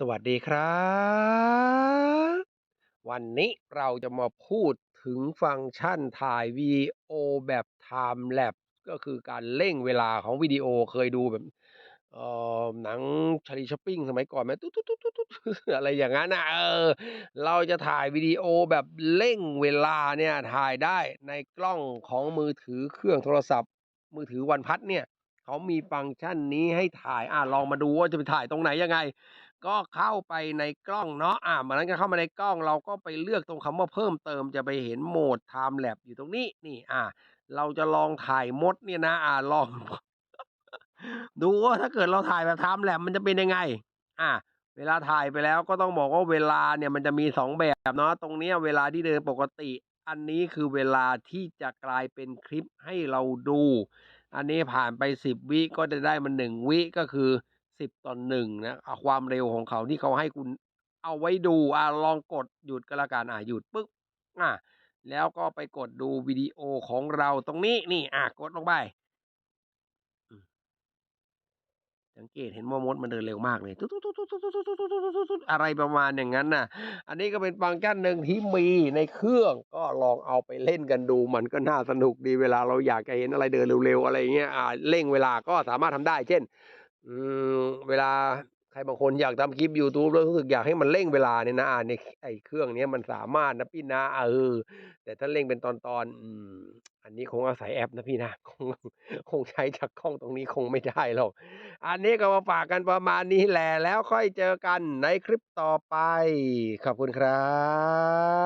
สวัสดีครับ วันนี้เราจะมาพูดถึงฟังก์ชันถ่ายวิดีโอแบบ Time Lapse ก็คือการเร่งเวลาของวิดีโอเคยดูแบบเอ่อหนัง Charlie Chaplin สมัยก่อนไหมตุ๊ตตุ๊ตตุ๊ตตุ๊ตอะไรอย่างงั้นนะเออเราจะถ่ายวิดีโอแบบเร่งเวลาเนี่ยถ่ายได้ในกล้องของมือถือเครื่องโทรศัพท์ มือถือวันพัดเนี่ยเขามีฟังก์ชันนี้ให้ถ่ายอ่าลองมาดูว่าจะไปถ่ายตรงไหนยังไง ก็เข้าไปในกล้องเนาะอ่ามันนั้นก็เข้ามาในกล้องเราก็ไปเลือกตรงคำว่าเพิ่มเติมจะไปเห็นโหมด Time Lapse อยู่ตรงนี้นี่อ่า เราจะลองถ่ายมดเนี่ยนะ อ่าลอง ดูว่าถ้าเกิดเราถ่ายแบบ Time Lapse มันจะเป็นยังไง อ่าเวลาถ่ายไปแล้วก็ต้องบอกว่าเวลาเนี่ยมันจะมี2แบบเนาะตรงนี้เวลาที่เดินปกติ อันนี้คือเวลาที่จะกลายเป็นคลิปให้เราดู อันนี้ผ่านไป10วิก็จะได้มา1วิก็คือ 10ต่อ1นะอ่าความเร็วของเขาที่เขาให้คุณเอาไว้ดูอ่าลองกดหยุดก็แล้วกันอ่าหยุดปึ๊บอ่าแล้วก็ไปกดดูวิดีโอของเราตรงนี้นี่อ่ากดลงไปสังเกตเห็นว่ามดมันเดินเร็วมากเลยอะไรประมาณอย่างงั้นน่ะ อันนี้ก็เป็นฟังก์ชันหนึ่งที่มีในเครื่องก็ลองเอาไปเล่นกันดู มันก็น่าสนุกดีเวลาเราอยากจะเห็นอะไรเดินเร็วๆอะไรอย่างเงี้ยอ่าเร่งเวลาก็สามารถทำได้ เช่น อืมเวลาใครบางคนอยากทำคลิปยูทูบแล้วรู้สึกอยากให้มันเร่งเวลาเนี่ยนะอาในไอ้เครื่องเนี้ยมันสามารถนะพี่นะเออแต่ถ้าเร่งเป็นตอนๆอืมอันนี้คงอาศัยแอปนะพี่นะคงคงใช้จากกล้องตรงนี้คงไม่ได้หรอก อันนี้ก็มาฝากกันประมาณนี้แหละแล้วค่อยเจอกันในคลิปต่อไป ขอบคุณครับ